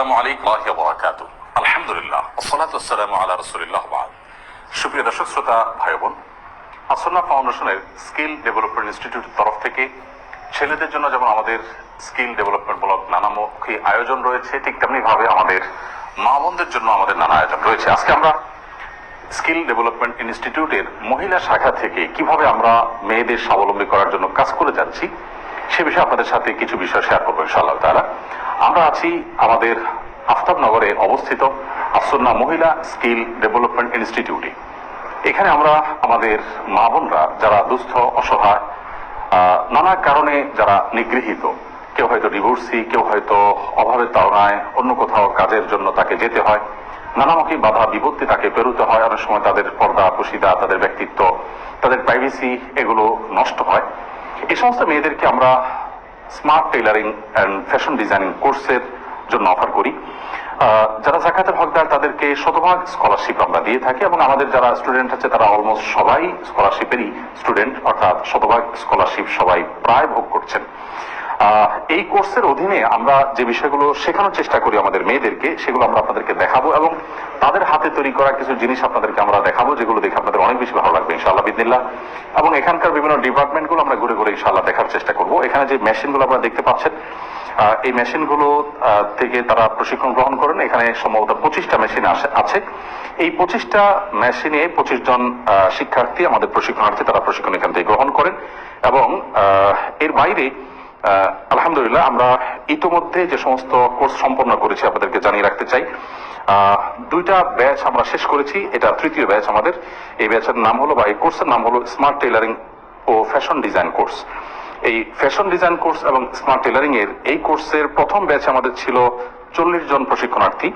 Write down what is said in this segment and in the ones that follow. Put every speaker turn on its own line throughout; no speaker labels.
আসসালামু আলাইকুম ওয়া বারাকাতুহু। আলহামদুলিল্লাহ সুপ্রিয় দর্শক, শ্রোতা ভাই বোন ফাউন্ডেশনের স্কিল ডেভেলপমেন্ট ইনস্টিটিউটের তরফ থেকে ছেলেদের জন্য যেমন আমাদের স্কিল ডেভেলপমেন্ট নানামুখী আয়োজন রয়েছে, ঠিক আমাদের মা বোনদের জন্য আমাদের নানা আয়োজন রয়েছে। আজকে আমরা স্কিল ডেভেলপমেন্ট ইনস্টিটিউটের মহিলা শাখা থেকে কীভাবে আমরা মেয়েদের স্বাবলম্বী করার জন্য কাজ করে যাচ্ছি, সে বিষয়ে আপনাদের সাথে কিছু বিষয় শেয়ার করব ইনশাআল্লাহ তারা আমরা আছি আমাদের আফতাবনগরে অবস্থিত আসন্না মহিলা স্কিল ডেভেলপমেন্ট ইনস্টিটিউটে। এখানে আমরা আমাদের মা বোনরা যারা দুস্থ, অসহায় নানা কারণে যারা নিগৃহীত, কেউ হয়তো ডিভোর্সি, কেউ হয়তো অভাবের তাড়নায় অন্য কোথাও কাজের জন্য তাকে যেতে হয়, নানামুখী বাধা, বিপত্তি তাকে পেরোতে হয়, অনেক সময় তাদের পর্দা, পুশিদা, তাদের ব্যক্তিত্ব, তাদের প্রাইভেসি এগুলো নষ্ট হয়। এই সমস্ত মেয়েদেরকে আমরা smart tailoring and fashion designing কোর্সের জন্য অফার করি। যারা জাকাতের হকদার, তাদেরকে শতভাগ স্কলারশিপ আমরা দিয়ে থাকি এবং আমাদের যারা স্টুডেন্ট আছে, তারা অলমোস্ট সবাই স্কলারশিপেরই স্টুডেন্ট অর্থাৎ শতভাগ স্কলারশিপ সবাই প্রায় ভোগ করছেন। এই কোর্সের অধীনে আমরা যে বিষয়গুলো শেখানোর চেষ্টা করি আমাদের মেয়েদেরকে, সেগুলো আমরা আপনাদেরকে দেখাবো এবং তাদের হাতে তৈরি করা কিছু জিনিস আপনাদেরকে আমরা দেখাবো, যেগুলো দেখে আপনাদের অনেক বেশি ভালো লাগবে, ইনশাআল্লাহ বিদিল্লাহ এবং এখানকার বিভিন্ন ডিপার্টমেন্টগুলো আমরা ঘুরে ঘুরে ইনশাআল্লাহ দেখার চেষ্টা করব। এখানে যে মেশিনগুলো আপনারা দেখতে পাচ্ছেন এই মেশিনগুলো থেকে তারা প্রশিক্ষণ গ্রহণ করেন। এখানে সম্ভবত পঁচিশটা মেশিন আছে। এই পঁচিশটা মেশিনে পঁচিশ জন শিক্ষার্থী, আমাদের প্রশিক্ষণার্থী, তারা প্রশিক্ষণ এখান থেকে গ্রহণ করেন। এবং এর বাইরে আলহামদুলিল্লাহ, আমরা ইতোমধ্যে যে সমস্ত কোর্স সম্পন্ন করেছি আপনাদেরকে জানিয়ে রাখতে চাই। দুইটা ব্যাচ আমরা শেষ করেছি, এটা তৃতীয় ব্যাচ আমাদের। এই ব্যাচের নাম হলো বা এই কোর্সের নাম হলো স্মার্ট টেলারিং ও ফ্যাশন ডিজাইন কোর্স এই ফ্যাশন ডিজাইন কোর্স এবং স্মার্ট টেলারিং এর এই কোর্সের প্রথম ব্যাচ আমাদের ছিল চল্লিশ জন প্রশিক্ষণার্থী।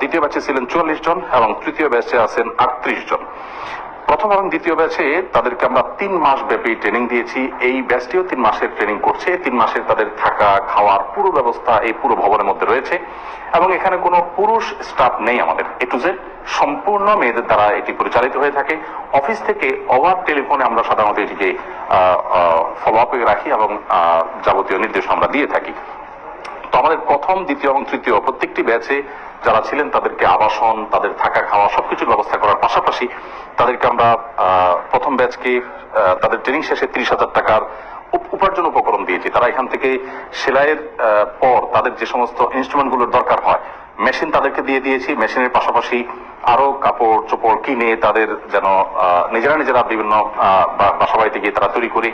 দ্বিতীয় ব্যাচে ছিলেন চুয়াল্লিশ জন এবং তৃতীয় ব্যাচে আছেন আটত্রিশ জন। প্রথম এবং দ্বিতীয় ব্যাচে তাদেরকে আমরা তিন মাস ব্যাপী ট্রেনিং দিয়েছি। এই ব্যাচটিও তিন মাসের ট্রেনিং করছে। তিন মাসের তাদের থাকা, খাওয়ার পুরো ব্যবস্থা এই পুরো ভবনের মধ্যে রয়েছে এবং এখানে কোনো পুরুষ স্টাফ নেই আমাদের। এ টু সম্পূর্ণ মেয়েদের দ্বারা এটি পরিচালিত হয়ে থাকে। অফিস থেকে ওভার টেলিফোনে আমরা সাধারণত এটিকে ফলো আপে রাখি এবং যাবতীয় নির্দেশ আমরা দিয়ে থাকি। তো আমাদের প্রথম, দ্বিতীয় এবং তৃতীয় প্রত্যেকটি ব্যাচে যারা ছিলেন তাদেরকে আবাসন, তাদের থাকা খাওয়া, সবকিছুর ব্যবস্থা করার পাশাপাশি তাদেরকে আমরা প্রথম ব্যাচকে তাদের ট্রেনিং শেষে তিরিশ হাজার টাকার উপ- উপার্জন উপকরণ দিয়েছি। তারা এখান থেকে সেলাইয়ের পর তাদের যে সমস্ত ইনস্ট্রুমেন্টগুলোর দরকার হয় মেশিন তাদেরকে দিয়ে দিয়েছি। মেশিনের পাশাপাশি আরও কাপড় চোপড় কিনে তাদের যেন নিজেরা নিজেরা বিভিন্ন বাসা বাড়িতে গিয়ে তারা তৈরি করে।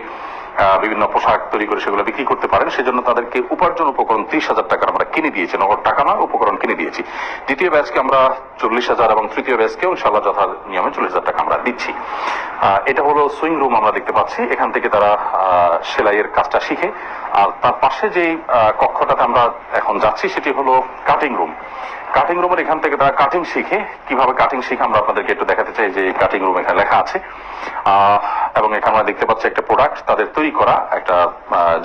বিভিন্ন পোশাক তৈরি করে সেগুলো বিক্রি করতে পারেন। সেজন্য তাদেরকে উপার্জন উপকরণ ত্রিশ হাজার টাকার আমরা কিনে দিয়েছি। নগদ টাকা না উপকরণ কিনে দিয়েছি। দ্বিতীয় ব্যাচকে আমরা চল্লিশ হাজার এবং তৃতীয় ব্যাচকেও ইনশাল্লাহ যথা নিয়মে চল্লিশ হাজার টাকা আমরা দিচ্ছি। এটা হলো সুইং রুম আমরা দেখতে পাচ্ছি। এখান থেকে তারা সেলাইয়ের কাজটা শিখে। আর তার পাশে যে কক্ষটাতে আমরা এখন যাচ্ছি, সেটি হলো কাটিং রুম। কাটিং রুমের এখান থেকে তারা কাটিং শিখে, কীভাবে কাটিং শিখে আমরা আপনাদেরকে একটু দেখাতে চাই যে কাটিং রুম এখানে লেখা আছে। এবং এখানে আমরা দেখতে পাচ্ছি একটা প্রোডাক্ট তাদের তৈরি করা একটা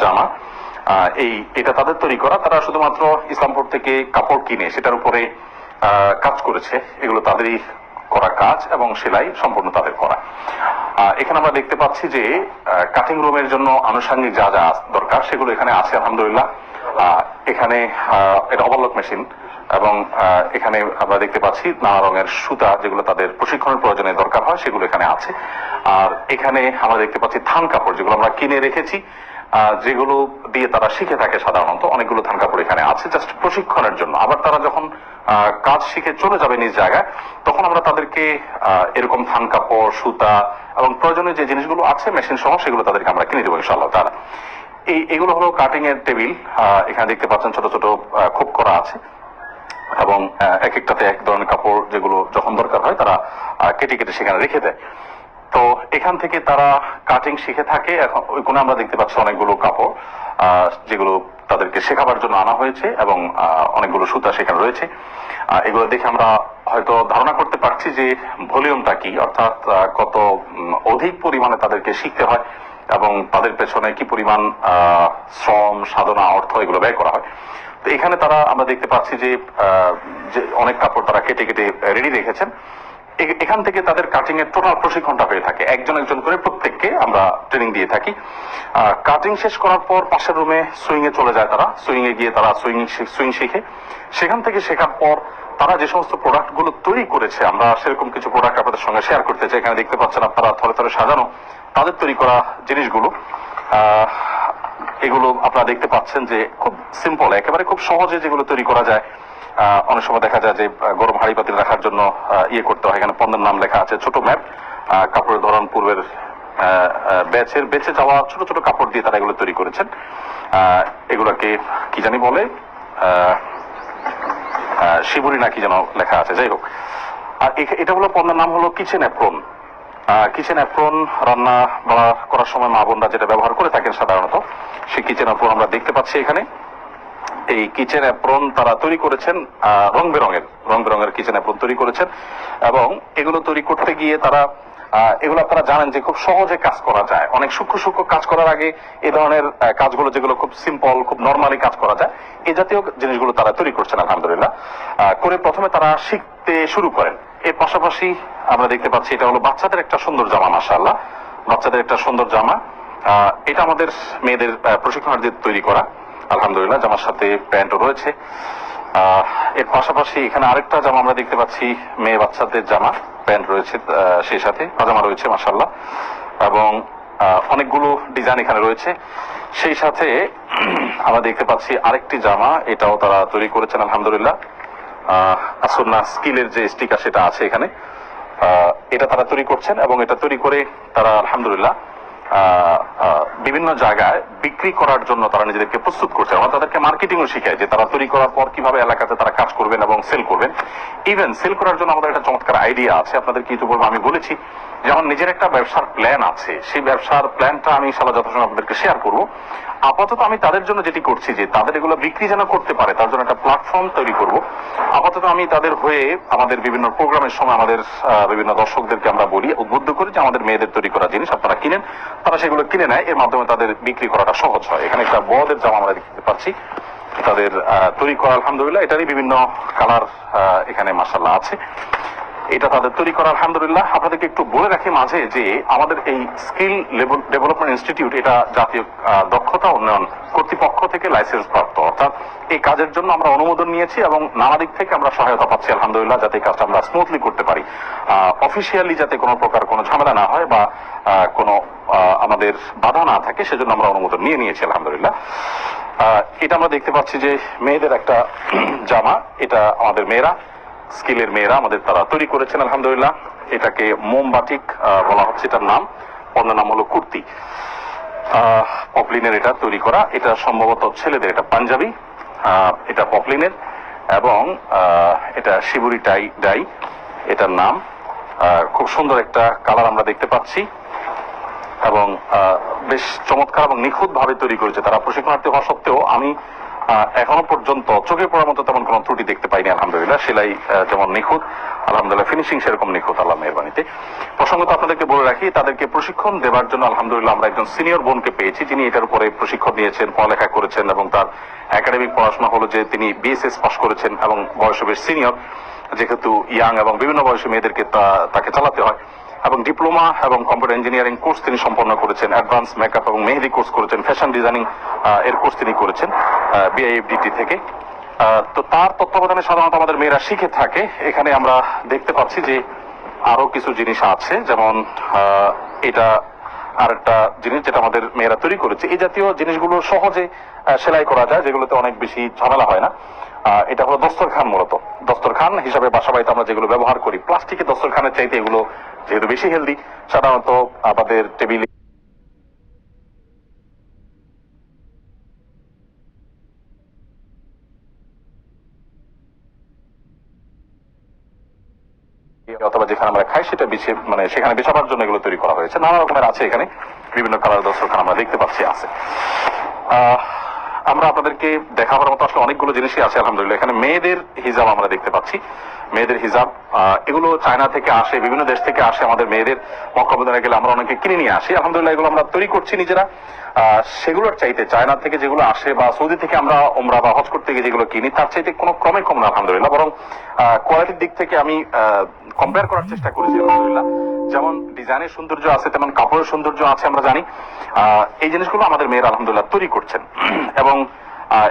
জামা। এই, এটা তাদের তৈরি করা, তারা শুধুমাত্র ইসলামপুর থেকে কাপড় কিনে সেটার উপরে কাজ করেছে। এগুলো তাদেরই করা কাজ এবং সেলাই সম্পূর্ণ তাদের করা। এখানে আমরা দেখতে পাচ্ছি যে কাটিং রুমের জন্য আনুষঙ্গিক যা যা দরকার, সেগুলো এখানে আছে, আলহামদুলিল্লাহ। এখানে এটা ওভারলক মেশিন। এবং এখানে আমরা দেখতে পাচ্ছি নানা রঙের সুতা যেগুলো তাদের প্রশিক্ষণের প্রয়োজনে দরকার হয়, সেগুলো এখানে আছে। আর এখানে আমরা দেখতে পাচ্ছি থান কাপড় যেগুলো আমরা কিনে রেখেছি যেগুলো দিয়ে তারা শিখে থাকে সাধারণত। অনেকগুলো থান কাপড় এখানে আছে জাস্ট প্রশিক্ষণের জন্য। আবার তারা যখন কাজ শিখে চলে যাবে নিজ জায়গায়, তখন আমরা তাদেরকে এরকম থান কাপড়, সুতা এবং প্রয়োজনীয় যে জিনিসগুলো আছে মেশিন সহ সেগুলো তাদেরকে আমরা কিনে দেবো ইনশাআল্লাহ তারা এই, এগুলো হলো কাটিং এর টেবিল এখানে দেখতে পাচ্ছেন ছোট ছোট খোপ করা আছে। এবং এক একটাতে এক ধরনের কাপড় যেগুলো যখন দরকার হয় তারা কেটে কেটে সেখানে রেখে দেয়। তো এখান থেকে তারা কাটিং শিখে থাকে। এখন ওই কোণে আমরা দেখতে পাচ্ছি অনেকগুলো কাপড় যেগুলো তাদেরকে শেখাবার জন্য আনা হয়েছে এবং অনেকগুলো সুতা সেখানে রয়েছে। এগুলো দেখে আমরা হয়তো ধারণা করতে পারছি যে ভলিউমটা কি, অর্থাৎ কত অধিক পরিমাণে তাদেরকে শিখতে হয়। এবং তাদের পেছনে কি পরিমাণ শ্রম, সাধনা, অর্থ এগুলো ব্যয় করা হয়। তো এখানে তারা, আমরা দেখতে পাচ্ছি যে অনেক কাপড় তারা কেটে কেটে রেডি রেখেছেন। এখান থেকে তাদের কাটিং এর টোটাল প্রশিক্ষণটা হয়ে থাকে। একজন একজন করে প্রত্যেককে আমরা ট্রেনিং দিয়ে থাকি। কাটিং শেষ করার পর পাশের রুমে সুইং এ চলে যায় তারা। সুইং এ গিয়ে তারা সুইং সুইং শিখে। সেখান থেকে শেখার পর তারা যে সমস্ত প্রোডাক্টগুলো তৈরি করেছে, আমরা সেরকম কিছু প্রোডাক্ট আপনাদের সঙ্গে শেয়ার করতে চাই। এখানে দেখতে পাচ্ছেন আপনারা থরে থরে সাজানো। তাদের তৈরি করা জিনিসগুলো এগুলো আপনারা দেখতে পাচ্ছেন যে খুব সিম্পল একেবারে খুব সহজে যেগুলো তৈরি করা যায় অনেক সময় দেখা যায় যে গরম হাড়ি পাতিল রাখার জন্য ইয়ে করতে হয়। এখানে পণ্যের নাম লেখা আছে ছোট ম্যাপ কাপড়ের ধরন, পূর্বের ব্যাচের বেঁচে যাওয়া ছোট ছোট কাপড় দিয়ে তারা এগুলো তৈরি করেছেন। এগুলোকে কি জানি বলে শিবুরি নাকি যেন লেখা আছে। যাই হোক, আর এটা হলো পণ্যের নাম হলো কিচেন অ্যাপ্রন। কিচেন অ্যাপ্রন রান্না বাড়া করার সময় মা বোনরা যেটা ব্যবহার করে থাকেন সাধারণত, সেই কিচেন অ্যাপ্রন আমরা দেখতে পাচ্ছি এখানে। এই কিচেন অ্যাপ্রন তারা তৈরি করেছেন রং বেরঙের রং বেরঙের কিচেন অ্যাপ্রন তৈরি করেছেন এবং এগুলো তৈরি করতে গিয়ে তারা এগুলো আপনারা জানেন যে খুব সহজে কাজ করা যায়। অনেক সূক্ষ্ম সূক্ষ্ম কাজ করার আগে এই ধরনের কাজগুলো যেগুলো খুব সিম্পল খুব নর্মালি কাজ করা যায় এই জাতীয় জিনিসগুলো তারা তৈরি করছেন আলহামদুলিল্লাহ। করে প্রথমে তারা শিখতে শুরু করেন। এর পাশাপাশি আমরা দেখতে পাচ্ছি এটা হলো বাচ্চাদের একটা সুন্দর জামা, মাশাআল্লাহ। বাচ্চাদের একটা সুন্দর জামা। এটা আমাদের মেয়েদের প্রশিক্ষণার্থীদের তৈরি করা। আলহামদুলিল্লাহ, জামার সাথে প্যান্টও রয়েছে। এর পাশাপাশি এখানে আরেকটা জামা আমরা দেখতে পাচ্ছি, মেয়ে বাচ্চাদের জামা, প্যান্ট রয়েছে সেই সাথে, পাজামা রয়েছে মাসাল্লাহ এবং অনেকগুলো ডিজাইন এখানে রয়েছে। সেই সাথে আমরা দেখতে পাচ্ছি আরেকটি জামা, এটাও তারা তৈরি করেছেন, আলহামদুলিল্লাহ। আসন্না স্কিলের যে স্টিকার সেটা আছে এখানে। এটা তারা তৈরি করছেন এবং এটা তৈরি করে তারা, আলহামদুলিল্লাহ বিভিন্ন জায়গায় বিক্রি করার জন্য তারা নিজেদেরকে প্রস্তুত করছে আমরা তাদেরকে মার্কেটিংও শিখাই যে তারা তৈরি করার পর কীভাবে এলাকাতে তারা কাজ করবেন এবং সেল করবেন। ইভেন সেল করার জন্য আমাদের একটা চমৎকার আইডিয়া আছে, আপনাদেরকে বলব, আমি বলেছি। যে আমার নিজের একটা ব্যবসার প্ল্যান আছে, সেই ব্যবসার প্ল্যানটা আমি সালা যথাসময় আপনাদেরকে শেয়ার করব। আপাতত আমি তাদের জন্য যেটি করছি যে, তাদের এগুলো বিক্রি যেন করতে পারে, তার জন্য একটা প্ল্যাটফর্ম তৈরি করব। আপাতত আমি তাদের হয়ে আমাদের বিভিন্ন প্রোগ্রামের সময় আমাদের বিভিন্ন দর্শকদেরকে আমরা বলি, উদ্বুদ্ধ করি যে, আমাদের মেয়েদের তৈরি করা জিনিস আপনারা কিনেন, তারা সেগুলো কিনে নেয়, এর মাধ্যমে তাদের বিক্রি করাটা সহজ হয়। এখানে একটা বড়দের জামা আমরা দেখতে পাচ্ছি। তাদের তৈরি করা, আলহামদুলিল্লাহ, এটারই বিভিন্ন কালার এখানে মাসাল্লাহ আছে। এটা তাদের তৈরি করা, আলহামদুলিল্লাহ। আপনাদেরকে একটু বলে রাখি মাঝে যে আমাদের এই স্কিল ডেভেলপমেন্ট ইনস্টিটিউট, এটা জাতীয় দক্ষতা উন্নয়ন কর্তৃপক্ষ থেকে লাইসেন্স প্রাপ্ত। অর্থাৎ এই কাজের জন্য আমরা অনুমোদন নিয়েছি এবং নানা দিক থেকে আমরা সহায়তা পাচ্ছি, আলহামদুলিল্লাহ, যাতে এই কাজটা আমরা স্মুথলি করতে পারি। অফিসিয়ালি যাতে কোনো প্রকার কোনো ঝামেলা না হয় বা কোনো আমাদের বাধা না থাকে, সেজন্য আমরা অনুমোদন নিয়ে নিয়েছি, আলহামদুলিল্লাহ। এটা আমরা দেখতে পাচ্ছি যে মেয়েদের একটা জামা, এটা আমাদের মেয়েরা। স্কিলের মেয়েরা আমাদের তারা তৈরি করেছেন, আলহামদুলিল্লাহ। এটাকে মোমবাটিক বলা হচ্ছে এটার নাম। অন্য নাম হলো কুর্তি। পপলিনের এটা তৈরি করা। এটা সম্ভবত ছেলেদের, এটা পাঞ্জাবি। এটা পপলিনের। এবং এটা শিবুরি টাই, ডাই। এটার নাম খুব সুন্দর একটা কালার আমরা দেখতে পাচ্ছি। এবং বেশ চমৎকার এবং নিখুঁত ভাবে তৈরি করেছে তারা প্রশিক্ষণার্থী হওয়া সত্ত্বেও। আমি এখনও পর্যন্ত চোখে পড়ার মতো তেমন কোনো ত্রুটি দেখতে পাইনি, আলহামদুলিল্লাহ। সেলাই যেমন নিখুঁত, আলহামদুলিল্লাহ ফিনিশিং সেরকম নিখুঁত, আল্লাহ মেহরবানিতে। প্রসঙ্গত আপনাদেরকে বলে রাখি, তাদেরকে প্রশিক্ষণ দেওয়ার জন্য আলহামদুলিল্লাহ আমরা একজন সিনিয়র বোনকে পেয়েছি, যিনি এটার উপরে প্রশিক্ষণ নিয়েছেন, পড়ালেখা করেছেন এবং তার একাডেমিক পড়াশোনা হলো যে তিনি বিএসএস পাস করেছেন এবং বয়সে বেশ সিনিয়র যেহেতু ইয়াং এবং বিভিন্ন বয়সী মেয়েদেরকে তাকে চালাতে হয়। এবং ডিপ্লোমা এবং কম্পিউটার ইঞ্জিনিয়ারিং কোর্স তিনি সম্পন্ন করেছেন। অ্যাডভান্স মেকআপ এবং মেহেদি কোর্স করেছেন ফ্যাশন ডিজাইনিং এর কোর্স তিনি করেছেন বিআইএফডিটি থেকে। তো তার তত্ত্বাবধানে সাধারণত আমাদের মেয়েরা শিখে থাকে। এখানে আমরা দেখতে পাচ্ছি যে আরও কিছু জিনিস আছে, যেমন এটা আরেকটা জিনিস যেটা আমাদের মেয়েরা তৈরি করেছে। এই জাতীয় জিনিসগুলো সহজে সেলাই করা যায়, যেগুলোতে অনেক বেশি ঝামেলা হয় না। এটা হলো দস্তরখান মূলত। দস্তরখান হিসাবে বাসা বাড়িতে আমরা যেগুলো ব্যবহার করি, প্লাস্টিকের দস্তরখানের চাইতে এগুলো যেহেতু বেশি হেলদি সাধারণত আমাদের টেবিলে অথবা যেখানে আমরা খাই সেটা বিছে মানে সেখানে বিছাবার জন্য এগুলো তৈরি করা হয়েছে। নানা রকমের আছে এখানে। বিভিন্ন কালার দর্শক আমরা দেখতে পাচ্ছি আছে। আহ, আমরা আপনাদেরকে দেখাবার মতো আসলে অনেকগুলো জিনিসই আছে, আলহামদুলিল্লাহ। এখানে মেয়েদের হিজাব আমরা দেখতে পাচ্ছি। মেয়েদের হিজাব এগুলো চায়না থেকে আসে, বিভিন্ন দেশ থেকে আসে আমাদের মেয়েদের। মক্কাবদানে গেলে আমরা অনেকে কিনে নিয়ে আসি। আলহামদুলিল্লাহ, এগুলো আমরা তৈরি করছি নিজেরা। সেগুলোর চাইতে চায়না থেকে যেগুলো আসে বা সৌদি থেকে আমরা ওমরা বা হজ করতে গিয়ে যেগুলো কিনি, তার চাইতে কোনো ক্রমে কম না, আলহামদুলিল্লাহ। বরং কোয়ালিটির দিক থেকে আমি কম্পেয়ার করার চেষ্টা করেছি আলহামদুলিল্লাহ যেমন ডিজাইনের সৌন্দর্য আছে তেমন কাপড়ের সৌন্দর্য আছে আমরা জানি। এই জিনিসগুলো আমাদের মেয়েরা আলহামদুলিল্লাহ তৈরি করছেন। এবং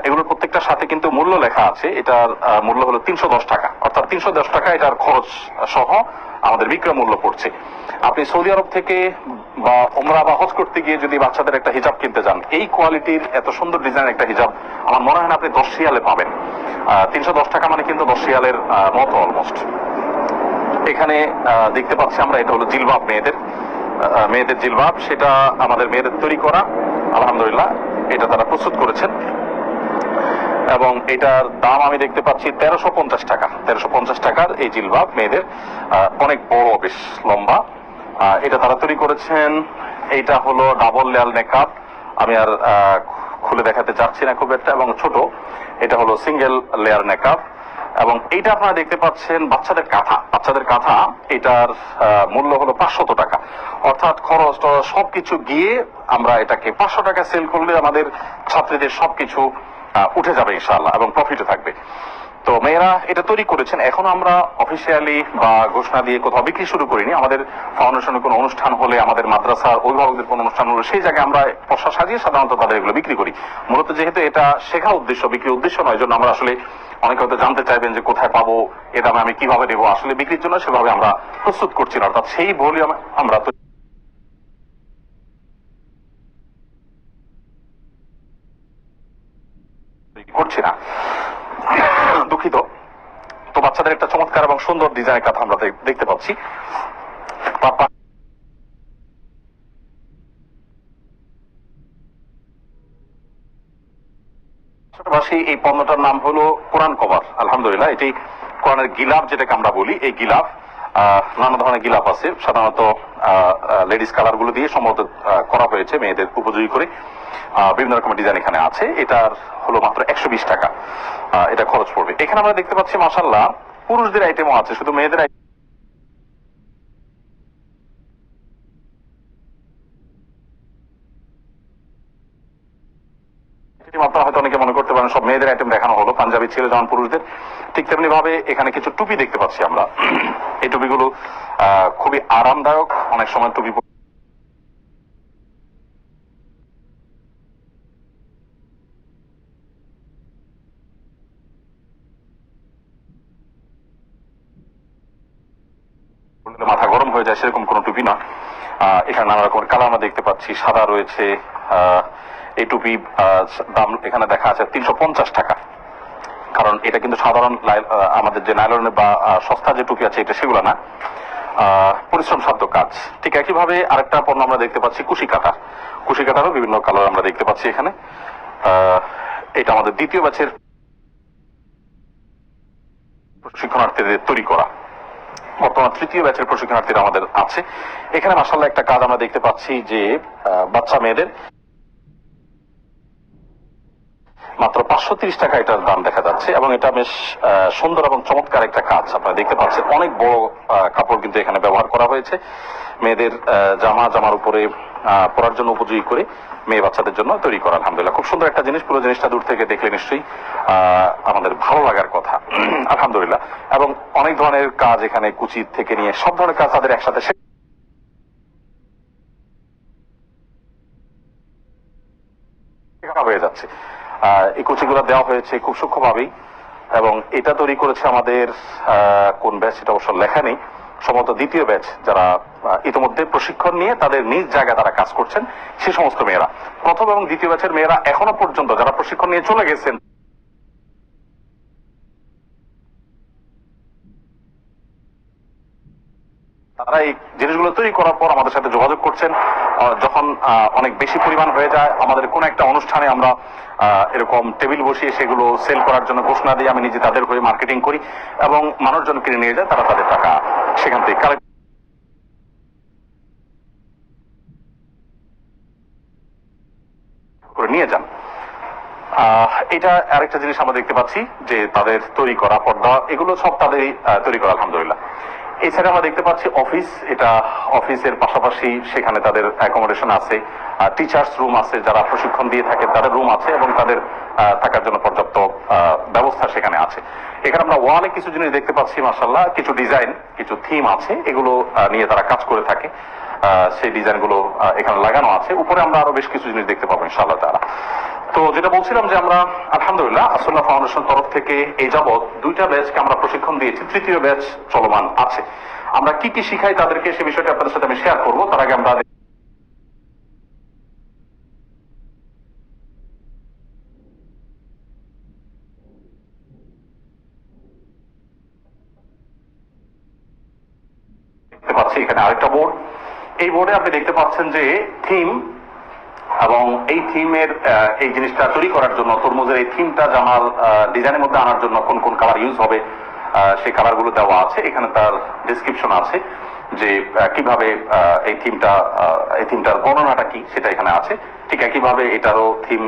এগুলোর প্রত্যেকটার সাথে কিন্তু মূল্য লেখা আছে। এটার মূল্য হলো তিনশো দশ টাকা। অর্থাৎ তিনশো দশ টাকা এটার খরচ সহ আমাদের বিক্রয় মূল্য পড়ছে। আপনি সৌদি আরব থেকে বা ওমরা বা হজ করতে গিয়ে যদি বাচ্চাদের একটা হিজাব কিনতে যান এই কোয়ালিটির এত সুন্দর ডিজাইন একটা হিজাব আমার মনে হয় না আপনি দশ রিয়ালে পাবেন। তিনশো দশ টাকা মানে কিন্তু দশ রিয়ালের আহ, মতো অলমোস্ট এখানে দেখতে পাচ্ছি আমরা এটা হলো জিলবাব মেয়েদের মেয়েদের জিলবাব। সেটা আমাদের মেয়েদের তৈরি করা। আলহামদুলিল্লাহ, এটা তারা প্রস্তুত করেছেন। এবং এটার দাম আমি দেখতে পাচ্ছি তেরোশো পঞ্চাশ টাকা। তেরোশো পঞ্চাশ টাকার এই জিলবাব মেয়েদের অনেক বড়, বেশ লম্বা। এটা তারা তৈরি করেছেন। এইটা হলো ডাবল লেয়ার নেকআপ আমি আর খুলে দেখাতে চাচ্ছি না খুব একটা, এবং ছোট। এটা হলো সিঙ্গেল লেয়ার নেকআপ এবং এইটা আপনারা দেখতে পাচ্ছেন বাচ্চাদের কাঁথা। বাচ্চাদের কাঁথা, এটার মূল্য হলো পাঁচশত টাকা। অর্থাৎ খরচ সবকিছু গিয়ে আমরা এটাকে পাঁচশো টাকা সেল করলে আমাদের ছাত্রীদের সবকিছু উঠে যাবে ইনশাআল্লাহ এবং প্রফিটও থাকবে। তো মেয়েরা, এটা তৈরি করেছেন। এখন আমরা অফিসিয়ালি বা ঘোষণা দিয়ে কোথাও বিক্রি শুরু করিনি। আমাদের ফাউন্ডেশনের কোনো অনুষ্ঠান হলে, আমাদের মাদ্রাসার অভিভাবকদের কোনো অনুষ্ঠান হলে, সেই জায়গায় আমরা পশা সাজিয়ে সাধারণত তাদের এগুলো বিক্রি করি। মূলত যেহেতু এটা শেখা উদ্দেশ্য বিক্রি উদ্দেশ্য নয় জন্য আমরা আসলে অনেকে হয়তো জানতে চাইবেন যে কোথায় পাবো, এ দামে আমি কীভাবে দেবো, আসলে বিক্রির জন্য সেভাবে আমরা প্রস্তুত করছি না। অর্থাৎ সেই ভলিউম আমরা করছি না। তো বাচ্চাদের একটা চমৎকার এবং সুন্দর ডিজাইনের কথা আমরা দেখতে পাচ্ছি। এই পণ্যটার নাম হলো কোরআন কভার। আলহামদুলিল্লাহ, এটি কোরআনের গিলাফ যেটাকে আমরা বলি, এই গিলাফ। নানা ধরনের গিলাফ আছে। সাধারণত লেডিস কালারগুলো দিয়ে সম্ভবত করা হয়েছে মেয়েদের উপযোগী করে। বিভিন্ন রকমের ডিজাইন এখানে আছে। এটার হলো মাত্র একশো বিশ টাকা। এটা খরচ পড়বে। এখানে আমরা দেখতে পাচ্ছি মাসাল্লাহ পুরুষদের আইটেমও আছে। শুধু মেয়েদের এটি আপনারা হয়তো অনেকে মনে করতে পারেন, সব মেয়েদের আইটেম দেখানো হলো। পাঞ্জাবি ছিল যেমন পুরুষদের ঠিক তেমনি ভাবে এখানে কিছু টুপি দেখতে পাচ্ছি আমরা। এই টুপিগুলো খুবই আরামদায়ক। অনেক সময় টুপি মাথা গরম হয়ে যায়, সেরকম কোনো টুপি না। এখানে নানা রকমের কালার আমরা দেখতে পাচ্ছি। সাদা রয়েছে এই টুপি দাম এখানে দেখা আছে তিনশো পঞ্চাশ টাকা। কারণ এটা কিন্তু সাধারণ আমাদের যে নাইলনের বা সস্তা যে টুপি আছে, এটা সেগুলো না। পরিশ্রম সাধ্য কাজ। ঠিক একইভাবে আরেকটা পণ্য আমরা দেখতে পাচ্ছি কুশি কাটা কুশি কাটারও বিভিন্ন কালার আমরা দেখতে পাচ্ছি এখানে। এটা আমাদের দ্বিতীয় ব্যাচের প্রশিক্ষণার্থীদের তৈরি করা। বর্তমান তৃতীয় ব্যাচের প্রশিক্ষণার্থীরা আমাদের আছে। এখানে মাসাল্লাহ একটা কাজ আমরা দেখতে পাচ্ছি যে বাচ্চা মেয়েদের মাত্র পাঁচশো তিরিশ টাকা এটার দাম দেখা যাচ্ছে এবং এটা বেশ সুন্দর এবং চমৎকার একটা কাজ। আপনারা দেখতে পাচ্ছেন, অনেক বড় কাপড় কিন্তু এখানে ব্যবহার করা হয়েছে। মেয়েদের জামা জামার উপরে পরার জন্য উপযোগী করে মেয়ে বাচ্চাদের জন্য তৈরি করা, আলহামদুলিল্লাহ। খুব সুন্দর একটা জিনিস, পুরো জিনিসটা দূর থেকে দেখলে নিশ্চয়ই আমাদের ভালো লাগার কথা। আলহামদুলিল্লাহ। এবং অনেক ধরনের কাজ এখানে কুচি থেকে নিয়ে, সব ধরনের কাজ তাদের একসাথে হয়ে যাচ্ছে। এই কোচিংগুলো দেওয়া হয়েছে খুব সূক্ষ্মভাবেই, এবং এটা তৈরি করেছে আমাদের কোন ব্যাচ এটা অবশ্য লেখা নেই, সম্ভবত দ্বিতীয় ব্যাচ যারা ইতিমধ্যে প্রশিক্ষণ নিয়ে তাদের নিজ জায়গায় তারা কাজ করছেন, সে সমস্ত মেয়েরা। প্রথম এবং দ্বিতীয় ব্যাচের মেয়েরা এখনও পর্যন্ত যারা প্রশিক্ষণ নিয়ে চলে গেছেন, তারা এই জিনিসগুলো তৈরি করার পর আমাদের সাথে যোগাযোগ করছেন। যখন অনেক বেশি পরিমাণ হয়ে যায়, আমাদের কোন একটা অনুষ্ঠানে আমরা এরকম টেবিল বসিয়ে সেগুলো সেল করার জন্য ঘোষণা দিয়ে আমি নিজে তাদের হয়ে মার্কেটিং করি এবং মানুষজন কিনে নিয়ে যায়, তারা তাদের টাকা সেখান থেকে কালেক্ট করে নিয়ে যান। এটা আরেকটা জিনিস আমরা দেখতে পাচ্ছি যে তাদের তৈরি করা পর্দা, এগুলো সব তাদেরই তৈরি করা, আলহামদুলিল্লাহ। এছাড়া আমরা দেখতে পাচ্ছি অফিস, এটা অফিসের পাশাপাশি সেখানে তাদের অ্যাকোমোডেশন আছে টিচার্স রুম আছে, যারা প্রশিক্ষণ দিয়ে থাকে, তাদের রুম আছে এবং তাদের থাকার জন্য পর্যাপ্ত ব্যবস্থা সেখানে আছে। এখানে আমরা ওয়ালে কিছু জিনিস দেখতে পাচ্ছি মাসাল্লাহ কিছু ডিজাইন কিছু থিম আছে, এগুলো নিয়ে তারা কাজ করে থাকে। সেই ডিজাইনগুলো এখানে লাগানো আছে। উপরে আমরা আরও বেশ কিছু জিনিস দেখতে পাবো, ইনশাআল্লাহ তারা তো যেটা বলছিলাম যে আমরা, আলহামদুলিল্লাহ আসল্লাহ ফাউন্ডেশন তরফ থেকে এই যাবৎ দুইটা ব্যাচকে আমরা প্রশিক্ষণ দিয়েছি, তৃতীয় ব্যাচ চলমান আছে। আমরা কি কি শিখাই তাদেরকে সে বিষয়টা আপনাদের সাথে আমি শেয়ার করব, তার আগে আমরা এখানে আরেকটা বোর্ড। এই বোর্ডে আপনি দেখতে পাচ্ছেন যে থিম এবং এই থিমের এই জিনিসটা তৈরি করার জন্য, তরমুজের এই থিমটা জামাল ডিজাইনের মধ্যে আনার জন্য কোন কোন কালার ইউজ হবে সেই কালারগুলো দেওয়া আছে। এখানে তার ডিসক্রিপশন আছে যে কীভাবে এই থিমটা এই থিমটার বর্ণনাটা কি, সেটা এখানে আছে। ঠিক একইভাবে এটারও থিম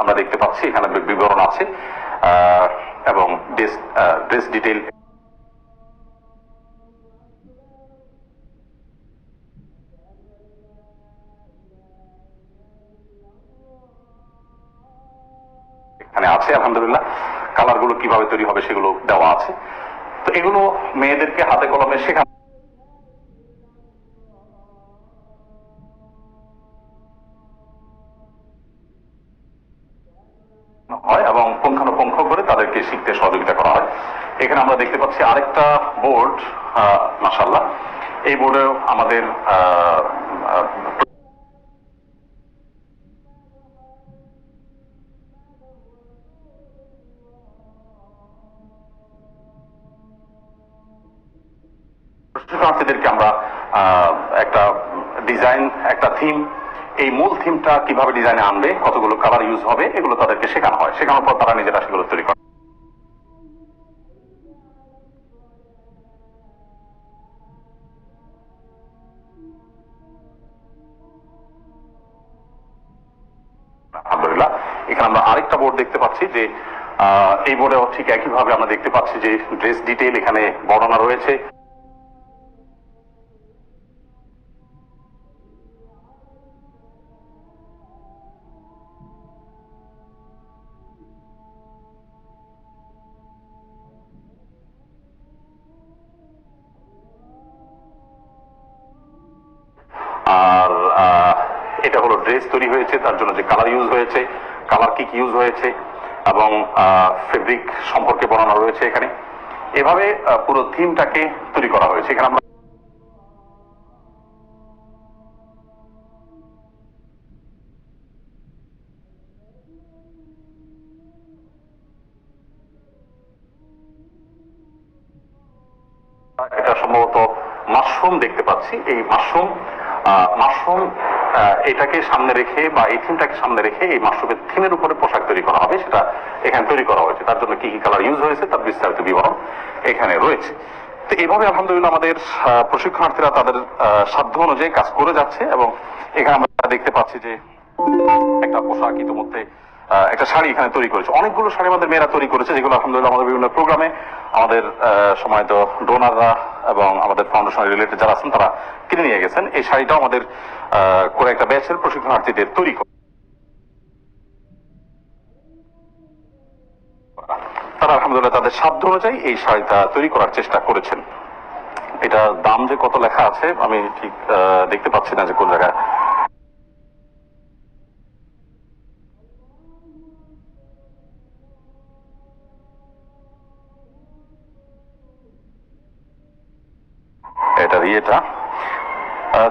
আমরা দেখতে পাচ্ছি, এখানে বিবরণ আছে এবং ড্রেস ড্রেস ডিটেল এখানে আছে, আলহামদুলিল্লাহ। কালারগুলো কীভাবে তৈরি হবে সেগুলো দেওয়া আছে। তো এগুলো মেয়েদেরকে হাতে কলমে শেখানো হয় এবং পুঙ্খানুপুঙ্খ করে তাদেরকে শিখতে সহযোগিতা করা হয়। এখানে আমরা দেখতে পাচ্ছি আরেকটা বোর্ড মাসাল্লাহ এই বোর্ডে আমাদের আহ, আমরা একটা ডিজাইন একটা থিম এই মূল থিমটা কীভাবে ডিজাইনে আনবে কতগুলো কালার ইউজ হবে এগুলো তাদেরকে শেখানো হয়। শেখানোর পর তারা নিজেরা সেগুলো তৈরি করে। এখানে আমরা আরেকটা বোর্ড দেখতে পাচ্ছি যে এই বোর্ডেও ঠিক একইভাবে আমরা দেখতে পাচ্ছি যে ড্রেস ডিটেইল এখানে বর্ণনা রয়েছে। ড্রেস তৈরি হয়েছে, তার জন্য যে কালার ইউজ হয়েছে কালার কি কি ইউজ হয়েছে, এবং ফেব্রিক সম্পর্কে বর্ণনা রয়েছে এখানে। এভাবে পুরো থিমটাকে তৈরি করা হয়েছে। এখানে আমরা রেখে বা এই থিমটাকে সামনে রেখে এই মাশরুমের থিমের উপরে পোশাক তৈরি করা হবে, সেটা এখানে তৈরি করা হয়েছে। তার জন্য কি কি কালার ইউজ হয়েছে, তার বিস্তারিত বিবরণ এখানে রয়েছে। তো এইভাবে আলহামদুলিল্লাহ আমাদের প্রশিক্ষণার্থীরা তাদের সাধ্য অনুযায়ী কাজ করে যাচ্ছে এবং এখানে আমরা দেখতে পাচ্ছি যে একটা পোশাক ইতিমধ্যে একটা শাড়ি এখানে তৈরি করেছে। অনেকগুলো শাড়ি আমাদের মেয়েরা তৈরি করেছে যেগুলো আলহামদুলিল্লাহ আমাদের বিভিন্ন প্রোগ্রামে আমাদের আহ, সময়ত ডোনাররা এবং আমাদের ফাউন্ডেশন রিলেটেড যারা আছেন তারা কিনে নিয়ে গেছেন। এই শাড়িটাও আমাদের করে একটা ব্যাচের প্রশিক্ষণার্থীদের তৈরি করা। তারা আলহামদুলিল্লাহ তাদের সাধ্য অনুযায়ী এই শাড়িটা তৈরি করার চেষ্টা করেছেন। এটার দাম যে কত লেখা আছে আমি ঠিক দেখতে পাচ্ছি না যে কোন জায়গায়। ইয়েটা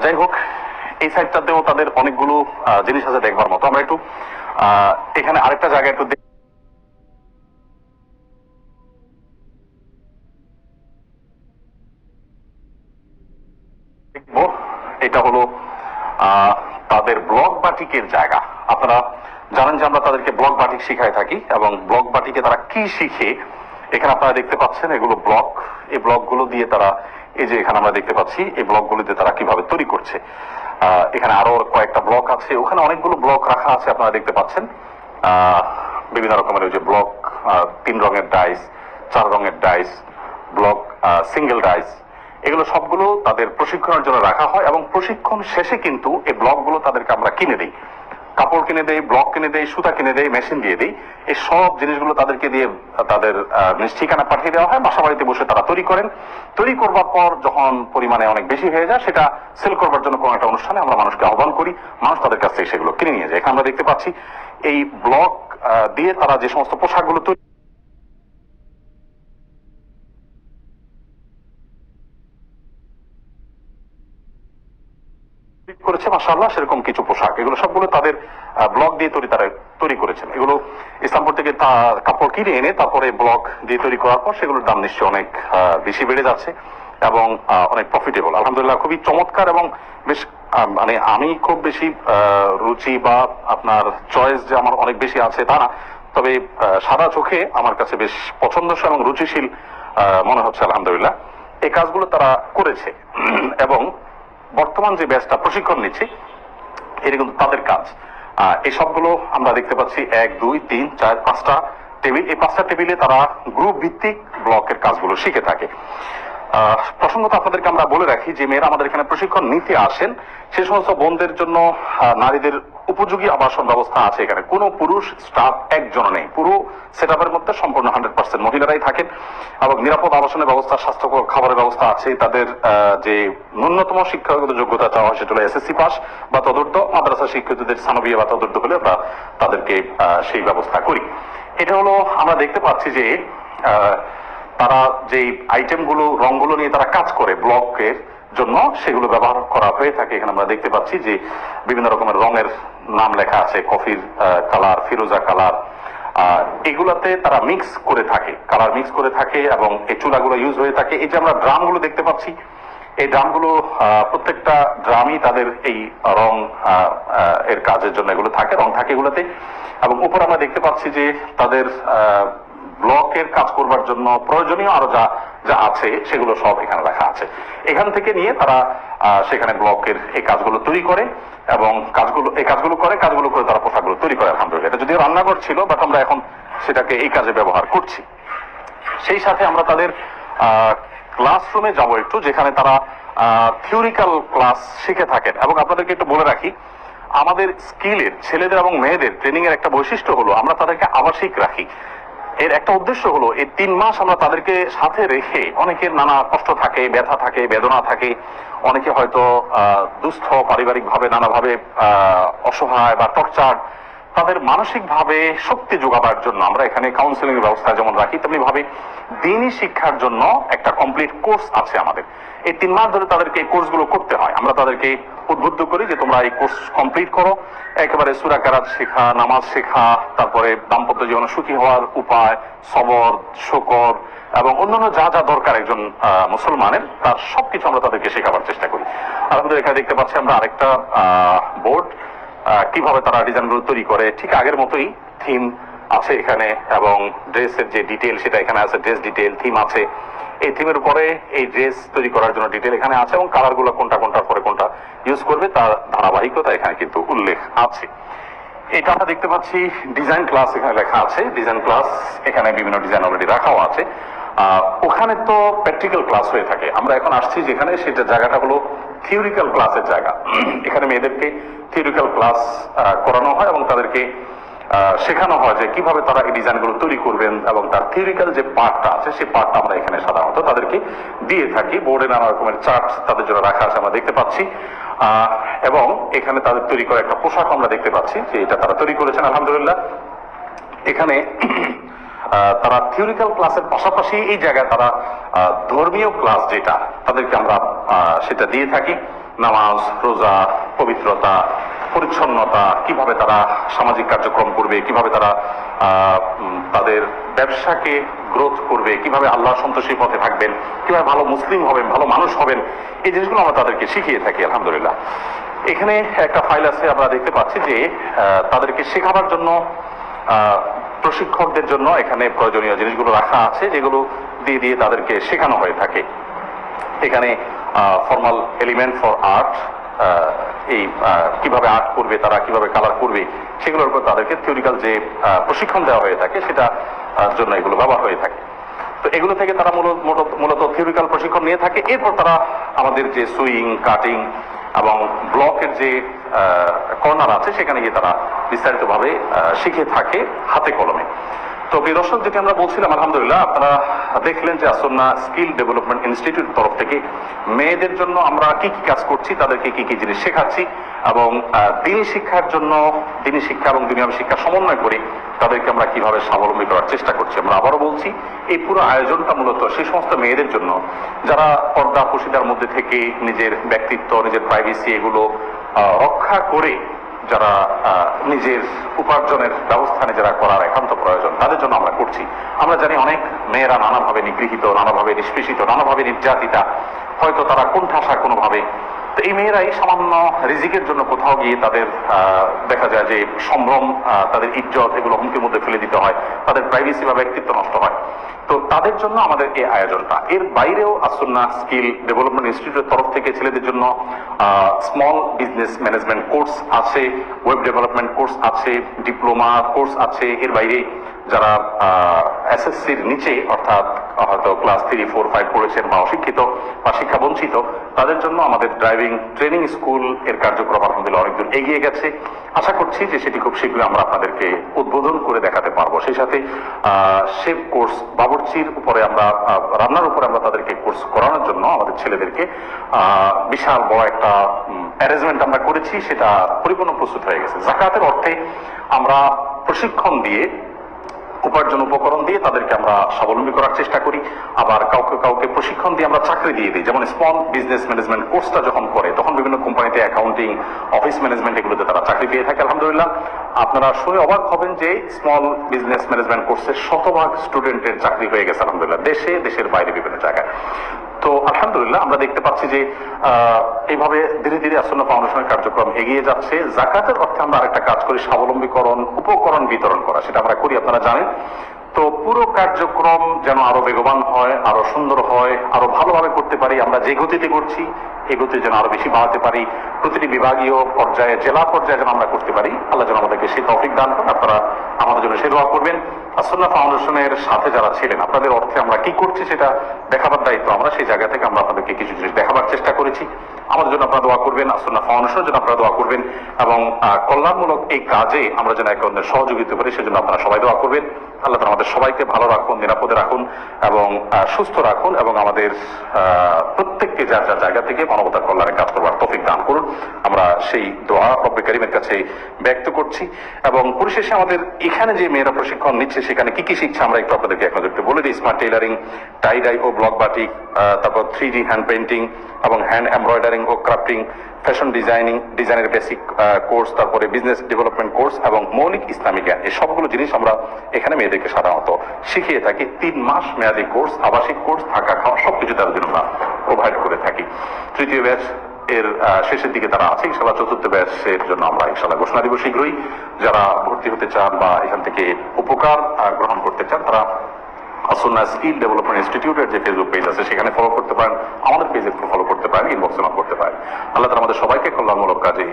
যাই হোক, এই সাইডটাতেও তাদের অনেকগুলো জিনিস আছে দেখবার মতো। আমরা একটু এখানে আরেকটা জায়গা একটু দেখব। এটা হলো তাদের ব্লক বাটিকের জায়গা। আপনারা জানেন যে আমরা তাদেরকে ব্লক বাটিক শিখাই থাকি এবং ব্লক বাটিকে তারা কি শিখে এখানে আপনারা দেখতে পাচ্ছেন এগুলো ব্লক এই ব্লকগুলো দিয়ে তারা, এই যে এখানে আমরা দেখতে পাচ্ছি, এই ব্লকগুলিতে তারা কীভাবে তৈরি করছে। এখানে আরও কয়েকটা ব্লক আছে, ওখানে অনেকগুলো ব্লক রাখা আছে আপনারা দেখতে পাচ্ছেন। বিভিন্ন রকমের ওই যে ব্লক তিন রঙের ডাইস চার রঙের ডাইস ব্লক সিঙ্গেল ডাইস এগুলো সবগুলো তাদের প্রশিক্ষণের জন্য রাখা হয় এবং প্রশিক্ষণ শেষে কিন্তু এই ব্লকগুলো তাদেরকে আমরা কিনে দিই। কাপড় কিনে দেই ব্লক কিনে দেই, সুতা কিনে দেই মেশিন দিয়ে দিই। এই সব জিনিসগুলো তাদেরকে দিয়ে তাদের ঠিকানা পাঠিয়ে দেওয়া হয়। বাসা বাড়িতে বসে তারা তৈরি করেন। তৈরি করবার পর যখন পরিমাণে অনেক বেশি হয়ে যায়, সেটা সেল করবার জন্য কোনো একটা অনুষ্ঠানে আমরা মানুষকে আহ্বান করি। মানুষ তাদের কাছ থেকে সেগুলো কিনে নিয়ে যায়। এখানে আমরা দেখতে পাচ্ছি, এই ব্লক দিয়ে তারা যে সমস্ত পোশাকগুলো তৈরি করেছে মাসাল্লাহ সেরকম কিছু পোশাক। এগুলো সবগুলো তাদের ব্লক দিয়ে তৈরি, তারা তৈরি করেছেন। এগুলো ইসলামপুর থেকে কাপড় কিনে এনে তারপরে ব্লক দিয়ে তৈরি করার পর সেগুলোর দাম নিশ্চয়ই অনেক বেশি বেড়ে যাচ্ছে এবং অনেক প্রফিটেবল আলহামদুলিল্লাহ, খুবই চমৎকার এবং বেশ মানে আমি খুব বেশি রুচি বা আপনার চয়েস যে আমার অনেক বেশি আছে তা না। তবে সাদা চোখে আমার কাছে বেশ পছন্দসই এবং রুচিশীল মনে হচ্ছে, আলহামদুলিল্লাহ। এই কাজগুলো তারা করেছে। এবং বর্তমান যে ব্যাচটা প্রশিক্ষণ নিচ্ছি, এটা কিন্তু তাদের কাজ। এই সবগুলো আমরা দেখতে পাচ্ছি, এক, দুই, তিন, চার, পাঁচটা টেবিল। এই পাঁচটা টেবিলে তারা গ্রুপ ভিত্তিক ব্লকের কাজগুলো শিখে থাকে। প্রসঙ্গত আপনাদেরকে আমরা বলে রাখি, যে মেয়েরা আমাদের এখানে প্রশিক্ষণ নিতে আসেন, সে সমস্ত বোনদের জন্য নারীদের উপযোগী আবাসন ব্যবস্থা আছে এখানে। কোনো পুরুষ, স্টাফ একজন নেই। পুরো সেট আপের মধ্যে সম্পূর্ণ হান্ড্রেড পার্সেন্ট মহিলারাই থাকেন এবং নিরাপদ আবাসনের ব্যবস্থা, স্বাস্থ্যকর খাবারের ব্যবস্থা আছে। তাদের যে ন্যূনতম শিক্ষাগত যোগ্যতা চাওয়া হয় সেটা হলো এসএসসি পাস বা তদর্থ মাদ্রাসা শিক্ষিতদের স্থানবিয়ে বা তদর্থ হলে আমরা তাদেরকে সেই ব্যবস্থা করি। এটা হলো আমরা দেখতে পাচ্ছি যে তারা যে আইটেমগুলো রংগুলো নিয়ে তারা কাজ করে ব্লকের জন্য সেগুলো ব্যবহার করা হয়ে থাকে। এখানে আমরা দেখতে পাচ্ছি যে বিভিন্ন রকমের রঙের নাম লেখা আছে, কফির কালার, ফিরোজা কালার। এগুলাতে তারা মিক্স করে থাকে, কালার মিক্স করে থাকে এবং এই চুলাগুলো ইউজ হয়ে থাকে। এই যে আমরা ড্রামগুলো দেখতে পাচ্ছি, এই ড্রামগুলো প্রত্যেকটা ড্রামই তাদের এই রং এর কাজের জন্য এগুলো থাকে, রং থাকে এগুলোতে। এবং উপর আমরা দেখতে পাচ্ছি যে তাদের ব্লকের কাজ করবার জন্য প্রয়োজনীয় আরও যা যা আছে, সেগুলো সব এখানে রাখা আছে। এখান থেকে নিয়ে তারা সেখানে ব্লকের এই কাজগুলো তৈরি করে এবং কাজগুলো, এই কাজগুলো করে কাজগুলো করে তারা পোশাকগুলো তৈরি করে, আলহামদুলিল্লাহ। এটা যদিও রান্নাঘর ছিল বাট আমরা এখন সেটাকে এই কাজে ব্যবহার করছি। সেই সাথে আমরা তাদের ক্লাসরুমে যাব একটু, যেখানে তারা থিওরিক্যাল ক্লাস শিখে থাকেন। এবং আপনাদেরকে একটু বলে রাখি, আমাদের স্কিলের ছেলেদের এবং মেয়েদের ট্রেনিং এর একটা বৈশিষ্ট্য হলো, আমরা তাদেরকে আবাসিক রাখি। এর একটা উদ্দেশ্য হলো, এই তিন মাস আমরা তাদেরকে সাথে রেখে অনেকের নানা কষ্ট থাকে, ব্যথা থাকে, বেদনা থাকে, অনেকে হয়তো দুস্থ পারিবারিক ভাবে নানাভাবে অসহায় বা টর্চার। তাদের মানসিকভাবে শক্তি যোগাবার জন্য আমরা এখানে কাউন্সিলিং ব্যবস্থা যেমন রাখি তেমনি ভাবে দিনই শিক্ষার জন্য একটা কমপ্লিট কোর্স আছে আমাদের। এই তিন মাস ধরে তাদেরকে এই কোর্সগুলো করতে হয়। আমরা তাদেরকে উদ্বুদ্ধ করি যে, তোমরা এই কোর্স কমপ্লিট করো। একেবারে সুরা কারাত শেখা, নামাজ শেখা, তারপরে দাম্পত্য জীবনে সুখী হওয়ার উপায়, সবর, শকর এবং অন্যান্য যা যা দরকার একজন মুসলমানের, তার সবকিছু আমরা তাদেরকে শেখাবার চেষ্টা করি। আলহামদুলিল্লাহ, এখানে দেখতে পাচ্ছি আমরা আরেকটা বোর্ড কীভাবে তারা ডিজাইনগুলো তৈরি করে। ঠিক আগের মতোই থিম আছে এখানে এবং ড্রেসের যে ডিটেল সেটা এখানে আছে ড্রেস ডিটেল থিম আছে। এই থিমের উপরে এই ড্রেস তৈরি করার জন্য ডিটেল এখানে আছে এবং কালারগুলো কোনটা, কোনটার পরে কোনটা ইউজ করবে তার ধারাবাহিকতা এখানে কিন্তু উল্লেখ আছে। এটা আমরা দেখতে পাচ্ছি ডিজাইন ক্লাস এখানে লেখা আছে। ডিজাইন ক্লাস এখানে বিভিন্ন ডিজাইন অলরেডি রাখাও আছে। ওখানে তো প্র্যাকটিক্যাল ক্লাস হয়ে থাকে। আমরা এখন আসছি যেখানে সেটা জায়গাটা হলো থিওরিক্যাল ক্লাসের জায়গা। এখানে মেয়েদেরকে থিওরিক্যাল ক্লাস করানো হয় এবং তাদেরকে শেখানো হয় যে কীভাবে তারা এই ডিজাইনগুলো তৈরি করবেন এবং তার থিওরিক্যাল যে পার্টটা আছে, সেই পার্টটা আমরা এখানে সাধারণত তাদেরকে দিয়ে থাকি। বোর্ডে নানা রকমের চার্ট তাদের জন্য রাখা আছে আমরা দেখতে পাচ্ছি। এবং এখানে তাদের তৈরি করা একটা পোশাক আমরা দেখতে পাচ্ছি যে এটা তারা তৈরি করেছেন, আলহামদুলিল্লাহ। এখানে তারা থিওরিক্যাল ক্লাসের পাশাপাশি এই জায়গায় তারা ধর্মীয় ক্লাস যেটা তাদেরকে আমরা সেটা দিয়ে থাকি। নামাজ, রোজা, পবিত্রতা পরিচ্ছন্নতা, কীভাবে তারা সামাজিক কার্যক্রম করবে, কীভাবে তারা তাদের ব্যবসাকে গ্রোথ করবে, কীভাবে আল্লাহ সন্তোষী পথে থাকবেন, কীভাবে ভালো মুসলিম হবেন, ভালো মানুষ হবেন, এই জিনিসগুলো আমরা তাদেরকে শিখিয়ে থাকি, আলহামদুলিল্লাহ। এখানে একটা ফাইল আছে, আমরা দেখতে পাচ্ছি যে তাদেরকে শেখাবার জন্য প্রশিক্ষকদের জন্য এখানে প্রয়োজনীয় জিনিসগুলো রাখা আছে, যেগুলো দিয়ে দিয়ে তাদেরকে শেখানো হয়ে থাকে। এখানে ফর্মাল এলিমেন্ট ফর আর্ট এই কীভাবে আর্ট করবে, তারা কীভাবে কালার করবে, সেগুলোর উপর তাদেরকে থিওরিক্যাল যে প্রশিক্ষণ দেওয়া হয়ে থাকে, সেটা জন্য এগুলো ব্যবহার হয়ে থাকে। তো এগুলো থেকে তারা মূলত, মূলত- থিওরিক্যাল প্রশিক্ষণ নিয়ে থাকে, এরপর তারা আমাদের যে সুইং কাটিং এবং ব্লকের যে কর্নার আছে, সেখানে গিয়ে তারা বিস্তারিতভাবে শিখে থাকে হাতে কলমে। তো প্রিয় দর্শক, যেটি আমরা বলছিলাম, আলহামদুলিল্লাহ, আপনারা দেখলেন যে আসন্না স্কিল ডেভেলপমেন্ট ইনস্টিটিউট তরফ থেকে মেয়েদের জন্য আমরা কি কি কাজ করছি, তাদেরকে কি কি জিনিস শেখাচ্ছি এবং দিনী শিক্ষার জন্য, দিনী শিক্ষা এবং দুনিয়াবী শিক্ষা সমন্বয় করে তাদেরকে আমরা কীভাবে স্বাবলম্বী করার চেষ্টা করছি, আমরা আবারও বলছি, এই পুরো আয়োজনটা মূলত সেই সমস্ত মেয়েদের জন্য, যারা পর্দা, পুশিদার মধ্যে থেকে নিজের ব্যক্তিত্ব, নিজের প্রাইভেসি এগুলো রক্ষা করে যারা নিজের উপার্জনের ব্যবস্থা যারা করার একান্ত প্রয়োজন, তাদের জন্য আমরা করছি। আমরা জানি অনেক মেয়েরা নানাভাবে নিগৃহীত, নানাভাবে নিষ্পেষিত, নানাভাবে নির্যাতিতা। হয়তো তারা কোণঠাসা কোনোভাবে। তো এই মেয়েরাই সামান্য রিজিকের জন্য কোথাও গিয়ে তাদের দেখা যায় যে সম্ভ্রম তাদের ইজ্জত এগুলো হুমকির মধ্যে ফেলে দিতে হয়। তাদের প্রাইভেসি বা ব্যক্তিত্ব নষ্ট হয়। তো তাদের জন্য আমাদের এই আয়োজনটা। এর বাইরেও আসন্না স্কিল ডেভেলপমেন্ট ইনস্টিটিউটের তরফ থেকে ছেলেদের জন্য স্মল বিজনেস ম্যানেজমেন্ট কোর্স আছে ওয়েব ডেভেলপমেন্ট কোর্স আছে ডিপ্লোমা কোর্স আছে। এর বাইরে যারা এসএসসির নিচে, অর্থাৎ, হয়তো ক্লাস থ্রি ফোর ফাইভ পড়েছেন বা অশিক্ষিত বা শিক্ষা বঞ্চিত তাদের জন্য আমাদের ড্রাইভিং ট্রেনিং স্কুলের কার্যক্রম আলহামদুলিল্লাহ অনেক দূর এগিয়ে গেছে। আশা করছি যে সেটি খুব শীঘ্রই আমরা আপনাদেরকে উদ্বোধন করে দেখাতে পারব। সেই সাথে শেফ কোর্স বাবুর্চির উপরে আমরা রান্নার উপরে আমরা তাদেরকে কোর্স করানোর জন্য আমাদের ছেলেদেরকে বিশাল বড় একটা অ্যারেঞ্জমেন্ট আমরা করেছি। সেটা পরিপূর্ণ প্রস্তুত হয়ে গেছে। জাকাতের অর্থে আমরা প্রশিক্ষণ দিয়ে উপার্জন উপকরণ দিয়ে তাদেরকে আমরা স্বাবলম্বী করার চেষ্টা করি। আবার কাউকে কাউকে প্রশিক্ষণ দিয়ে আমরা চাকরি দিয়ে দিই। যেমন স্মল বিজনেস ম্যানেজমেন্ট কোর্সটা যখন করে, তখন বিভিন্ন কোম্পানিতে অ্যাকাউন্টিং, অফিস ম্যানেজমেন্ট এগুলোতে তারা চাকরি পেয়ে থাকে, আলহামদুলিল্লাহ। আপনারা শুনে অবাক হবেন যে স্মল বিজনেস ম্যানেজমেন্ট কোর্সের শতভাগ স্টুডেন্টের চাকরি হয়ে গেছে, আলহামদুলিল্লাহ। দেশে, দেশের বাইরে বিভিন্ন জায়গায়। তো আলহামদুলিল্লাহ, আমরা দেখতে পাচ্ছি যে এইভাবে ধীরে ধীরে আসন্ন ফাউন্ডেশনের কার্যক্রম এগিয়ে যাচ্ছে। জাকাতের অর্থে আমরা আরেকটা কাজ করি, স্বাবলম্বীকরণ, উপকরণ বিতরণ করা, সেটা আমরা করি, আপনারা জানেন। তো পুরো কার্যক্রম যেন আরও বেগবান হয়, আরও সুন্দর হয়, আরও ভালোভাবে করতে পারি, আমরা যে গতিতে করছি এই গতি যেন আরও বেশি বাড়াতে পারি, প্রতিটি বিভাগীয় পর্যায়ে, জেলা পর্যায়ে যেন আমরা করতে পারি, আল্লাহ যেন আমাদেরকে সেই তৌফিক দান করেন। আপনারা আমাদের জন্য সে করবেন। আসন্না ফাউন্ডেশনের সাথে যারা ছিলেন, আপনাদের অর্থে আমরা কি করছি সেটা দেখাবার দায়িত্ব আমরা, সেই জায়গা থেকে আমরা আপনাদেরকে কিছু জিনিস দেখাবার চেষ্টা করেছি। আমাদের জন্য আপনারা দোয়া করবেন, আসন্না ফাউন্ডেশনের জন্য আপনারা দোয়া করবেন এবং কল্যাণমূলক এই কাজে আমরা যেন একে অন্যের সহযোগিতা করি, সেজন্য আপনারা সবাই দোয়া করবেন। আল্লাহ আমাদের সবাইকে ভালো রাখুন, নিরাপদে রাখুন এবং সুস্থ রাখুন এবং আমাদের প্রত্যেককে যার যার জায়গা থেকে মানবতার কল্যাণে কাজ করবার তৌফিক দান আমরা সেই দোয়া রব্বে করিমের কাছে ব্যক্ত করছি এবং পরিশেষে আমাদের এখানে যে মেয়েরা প্রশিক্ষণ নিচ্ছে, সেখানে কি কি শিখছে আমরা একটু আপনাদেরকে এক নজরতে বলে দিই। স্মার্ট টেইলারিং টাই ডাই ও ব্লক বাটিক তারপর থ্রি ডি হ্যান্ড পেন্টিং এবং হ্যান্ড এমব্রয়ডারিং ও ক্রাফটিং ফ্যাশন ডিজাইনিং ডিজাইনের বেসিক কোর্স তারপরে বিজনেস ডেভেলপমেন্ট কোর্স এবং মৌলিক ইসলামিক জ্ঞান। এই সবগুলো জিনিস আমরা এখানে মেয়েদেরকে সাধারণত শিখিয়ে থাকি। তিন মাস মেয়াদী কোর্স আবাসিক কোর্স থাকা খাওয়া সবকিছু তাদের জন্য প্রোভাইড করে থাকি। তৃতীয় ব্যাচ এর শেষের দিকে তারা আছে ইনশাল্লাহ চতুর্থ ব্যাচের জন্য আমরা ইনশাল্লাহ ঘোষণা দিব শীঘ্রই। যারা ভর্তি হতে চান বা এখান থেকে উপকার গ্রহণ করতে চান, তারা আসন্না স্কিল ডেভেলপমেন্ট ইনস্টিটিউটের যে ফেসবুক পেজ আছে, সেখানে ফলো করতে পারেন। আমাদের পেজে ফলো করতে পারেন ইনবক্সে নক করতে পারেন। আল্লাহ তালা আমাদের সবাইকে কল্যাণমূলক কাজে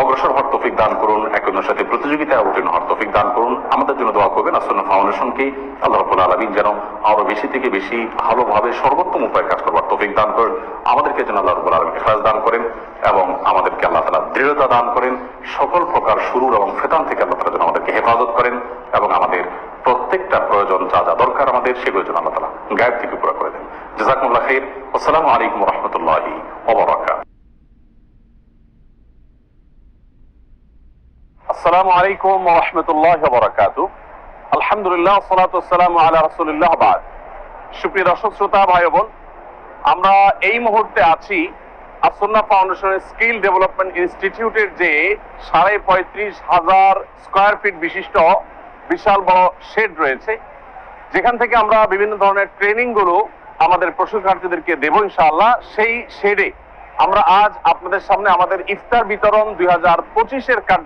অগ্রসর হওয়ার তৌফিক দান করুন, এক অন্যের সাথে প্রতিযোগিতায় অবতীর্ণ হওয়ার তৌফিক দান করুন। আমাদের জন্য দোয়া করবেন আসন্ন ফাউন্ডেশনকে। আল্লাহ রবুল আলমিন যেন বেশি থেকে বেশি ভালোভাবে সর্বোত্তম উপায়ে কাজ করবার তৌফিক দান করেন। আমাদেরকে যেন আল্লাহ রবুল আলমী খাস দান করেন এবং আমাদেরকে আল্লাহ তালা দৃঢ়তা দান করেন। সকল প্রকার শুরুর এবং ফেতান থেকে আল্লাহ তালা যেন আমাদেরকে হেফাজত করেন এবং আমাদের প্রত্যেকটা প্রয়োজন যা যা দরকার আমাদের সেগুলো যেন আল্লাহ তালা গায়েব থেকে পুরো করে দেন। জাজাকুল্লাহ খের আসসালামু আলাইকুম রহমতুল্লাহি ওবরাকাত।
আসসালামু আলাইকুম রহমতুল্লাহ বরাকাত আলহামদুলিল্লাহ সালাতাম আলা রসুলিল্লাহ বাদ। সুপ্রিয় দর্শক, শ্রোতা, ভাই বোন, আমরা এই মুহূর্তে আছি আসন্না ফাউন্ডেশনের স্কিল ডেভেলপমেন্ট ইনস্টিটিউটের যে সাড়ে পঁয়ত্রিশ হাজার স্কোয়ার ফিট বিশিষ্ট বিশাল বড় শেড রয়েছে, যেখান থেকে আমরা বিভিন্ন ধরনের ট্রেনিংগুলো আমাদের প্রশিক্ষার্থীদেরকে দেবো ইনশাআল্লাহ। সেই শেডে আমরা আজ আপনাদের সামনে আমাদের ইফতার বিতরণ দুই হাজার পঁচিশের